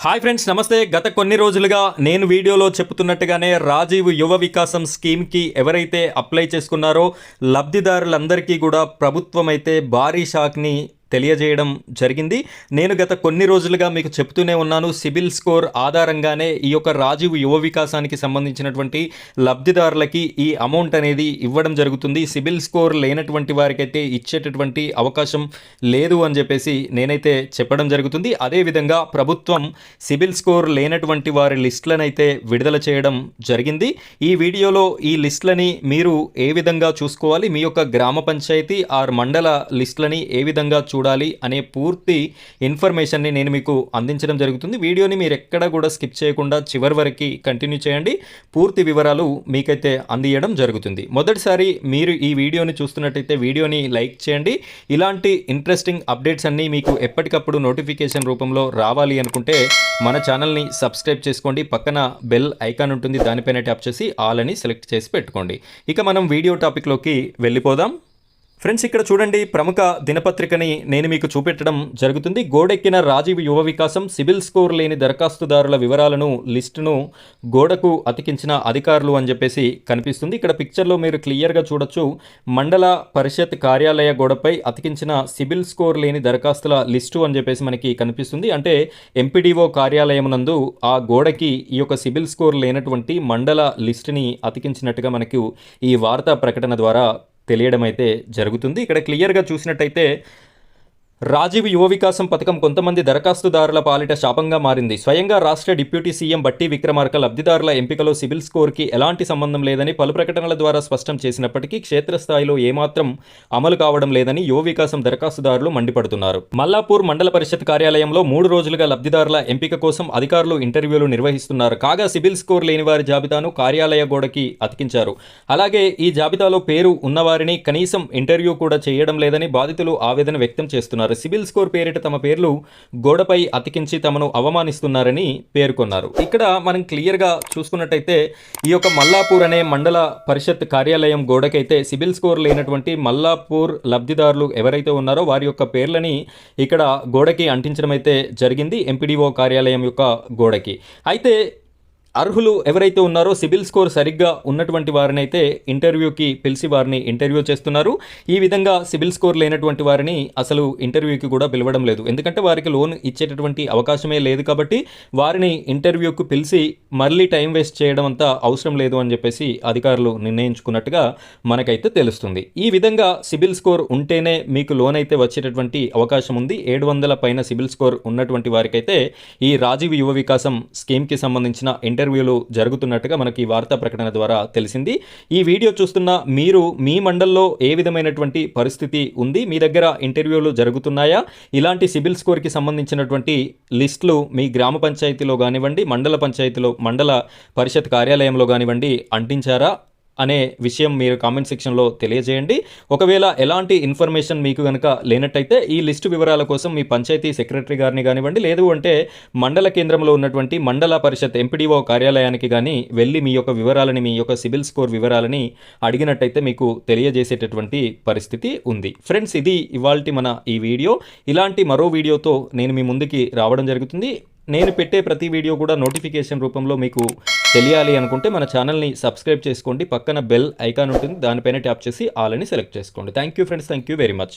Hi friends నమస్తే. గత కొన్ని రోజులుగా నేను వీడియోలో చెప్తున్నట్టుగానే రాజీవ్ యువ వికాసం స్కీమ్కి ఎవరైతే అప్లై చేసుకున్నారో లబ్ధిదారులందరికీ కూడా ప్రభుత్వం అయితే భారీ షాక్ని తెలియజేయడం జరిగింది. నేను గత కొన్ని రోజులుగా మీకు చెప్తూనే ఉన్నాను సిబిల్ స్కోర్ ఆధారంగానే ఈ యొక్క రాజీవ్ యువ వికాసానికి సంబంధించినటువంటి లబ్ధిదారులకి ఈ అమౌంట్ అనేది ఇవ్వడం జరుగుతుంది. సిబిల్ స్కోర్ లేనటువంటి వారికైతే ఇచ్చేటటువంటి అవకాశం లేదు అని చెప్పేసి నేనైతే చెప్పడం జరుగుతుంది. అదేవిధంగా ప్రభుత్వం సిబిల్ స్కోర్ లేనటువంటి వారి లిస్టులనైతే విడుదల చేయడం జరిగింది. ఈ వీడియోలో ఈ లిస్టులని మీరు ఏ విధంగా చూసుకోవాలి? మీ యొక్క గ్రామ పంచాయతీ ఆర్ మండల లిస్టులని ఏ విధంగా చూ చూడాలి అనే పూర్తి ఇన్ఫర్మేషన్ని నేను మీకు అందించడం జరుగుతుంది. వీడియోని మీరు ఎక్కడ కూడా స్కిప్ చేయకుండా చివరి వరకు కంటిన్యూ చేయండి. పూర్తి వివరాలు మీకైతే అందియడం జరుగుతుంది. మొదటిసారి మీరు ఈ వీడియోని చూస్తున్నట్టయితే వీడియోని లైక్ చేయండి. ఇలాంటి ఇంట్రెస్టింగ్ అప్డేట్స్ అన్నీ మీకు ఎప్పటికప్పుడు నోటిఫికేషన్ రూపంలో రావాలి అనుకుంటే మన ఛానల్ని సబ్స్క్రైబ్ చేసుకోండి. పక్కన బెల్ ఐకాన్ ఉంటుంది. దానిపైన ట్యాప్ చేసి ఆల్ అని సెలెక్ట్ చేసి పెట్టుకోండి. ఇక మనం వీడియో టాపిక్లోకి వెళ్ళిపోదాం. ఫ్రెండ్స్ ఇక్కడ చూడండి ప్రముఖ దినపత్రికని నేను మీకు చూపెట్టడం జరుగుతుంది. గోడెక్కిన రాజీవ్ యువ వికాసం సిబిల్ స్కోర్ లేని దరఖాస్తుదారుల వివరాలను లిస్టును గోడకు అతికించిన అధికారులు అని చెప్పేసి కనిపిస్తుంది. ఇక్కడ పిక్చర్లో మీరు క్లియర్గా చూడొచ్చు మండల పరిషత్ కార్యాలయ గోడపై అతికించిన సిబిల్ స్కోర్ లేని దరఖాస్తుల లిస్టు అని చెప్పేసి మనకి కనిపిస్తుంది. అంటే ఎంపీడీఓ కార్యాలయమునందు ఆ గోడకి ఈ యొక్క సిబిల్ స్కోర్ లేనటువంటి మండల లిస్టుని అతికించినట్టుగా మనకు ఈ వార్తా ప్రకటన ద్వారా తెలియడం అయితే జరుగుతుంది. ఇక్కడ క్లియర్గా చూసినట్టయితే రాజీవ్ యువ వికాసం పథకం కొంతమంది దరఖాస్తుదారుల పాలిట శాపంగా మారింది. స్వయంగా రాష్ట్ర డిప్యూటీ సీఎం బట్టి విక్రమార్క లబ్ధిదారుల ఎంపికలో సిబిల్ స్కోర్కి ఎలాంటి సంబంధం లేదని పలు ప్రకటనల ద్వారా స్పష్టం చేసినప్పటికీ క్షేత్రస్థాయిలో ఏమాత్రం అమలు కావడం లేదని యువ వికాసం దరఖాస్తుదారులు మండిపడుతున్నారు. మల్లాపూర్ మండల పరిషత్ కార్యాలయంలో మూడు రోజులుగా లబ్ధిదారుల ఎంపిక కోసం అధికారులు ఇంటర్వ్యూలు నిర్వహిస్తున్నారు. కాగా సిబిల్ స్కోర్ లేని వారి జాబితాను కార్యాలయ గోడకి అతికించారు. అలాగే ఈ జాబితాలో పేరు ఉన్నవారిని కనీసం ఇంటర్వ్యూ కూడా చేయడం లేదని బాధితులు ఆవేదన వ్యక్తం చేస్తున్నారు. సిబిల్ స్కోర్ పేరిట తమ పేర్లు గోడపై అతికించి తమను అవమానిస్తున్నారని పేర్కొన్నారు. ఇక్కడ మనం క్లియర్గా చూసుకున్నట్టయితే ఈ యొక్క మల్లాపూర్ అనే మండల పరిషత్ కార్యాలయం గోడకైతే సిబిల్ స్కోర్ లేనటువంటి మల్లాపూర్ లబ్ధిదారులు ఎవరైతే ఉన్నారో వారి యొక్క పేర్లని ఇక్కడ గోడకి అంటించడం అయితే జరిగింది ఎంపీడీఓ కార్యాలయం యొక్క గోడకి. అయితే అర్హులు ఎవరైతే ఉన్నారో సిబిల్ స్కోర్ సరిగ్గా ఉన్నటువంటి వారినైతే ఇంటర్వ్యూకి పిలిచి వారిని ఇంటర్వ్యూ చేస్తున్నారు. ఈ విధంగా సిబిల్ స్కోర్ లేనటువంటి వారిని అసలు ఇంటర్వ్యూకి కూడా పిలవడం లేదు. ఎందుకంటే వారికి లోన్ ఇచ్చేటటువంటి అవకాశమే లేదు కాబట్టి వారిని ఇంటర్వ్యూకు పిలిచి మళ్ళీ టైం వేస్ట్ చేయడం అంతా అవసరం లేదు అని చెప్పేసి అధికారులు నిర్ణయించుకున్నట్టుగా మనకైతే తెలుస్తుంది. ఈ విధంగా సిబిల్ స్కోర్ ఉంటేనే మీకు లోన్ అయితే వచ్చేటటువంటి అవకాశం ఉంది. ఏడు వందల పైన సిబిల్ స్కోర్ ఉన్నటువంటి వారికైతే ఈ రాజీవ్ యువ వికాసం స్కీమ్కి సంబంధించిన ఇంటర్వ్యూలు జరుగుతున్నట్టుగా మనకి ఈ వార్తా ప్రకటన ద్వారా తెలిసింది. ఈ వీడియో చూస్తున్న మీరు మీ మండల్లో ఏ విధమైనటువంటి పరిస్థితి ఉంది? మీ దగ్గర ఇంటర్వ్యూలు జరుగుతున్నాయా? ఇలాంటి సిబిల్ స్కోర్కి సంబంధించినటువంటి లిస్టులు మీ గ్రామ పంచాయతీలో కానివ్వండి మండల పంచాయతీలో మండల పరిషత్ కార్యాలయంలో కానివ్వండి అంటించారా? అనే విషయం మీరు కామెంట్ సెక్షన్లో తెలియజేయండి. ఒకవేళ ఎలాంటి ఇన్ఫర్మేషన్ మీకు కనుక లేనట్టయితే ఈ లిస్టు వివరాల కోసం మీ పంచాయతీ సెక్రటరీ గారిని కానివ్వండి లేదు అంటే మండల కేంద్రంలో ఉన్నటువంటి మండల పరిషత్ ఎంపీడీఓ కార్యాలయానికి కానీ వెళ్ళి మీ యొక్క వివరాలని మీ యొక్క సిబిల్ స్కోర్ వివరాలని అడిగినట్టయితే మీకు తెలియజేసేటటువంటి పరిస్థితి ఉంది. ఫ్రెండ్స్ ఇది ఇవాళ మన ఈ వీడియో. ఇలాంటి మరో వీడియోతో నేను మీ ముందుకి రావడం జరుగుతుంది. నేను పెట్టే ప్రతి వీడియో కూడా నోటిఫికేషన్ రూపంలో మీకు తెలియాలి అనుకుంటే మన ఛానల్ని సబ్స్క్రైబ్ చేసుకోండి. పక్కన బెల్ ఐకాన్ ఉంటుంది. దానిపైన ట్యాప్ చేసి ఆల్ అని సెలెక్ట్ చేసుకోండి. Thank you friends thank you very much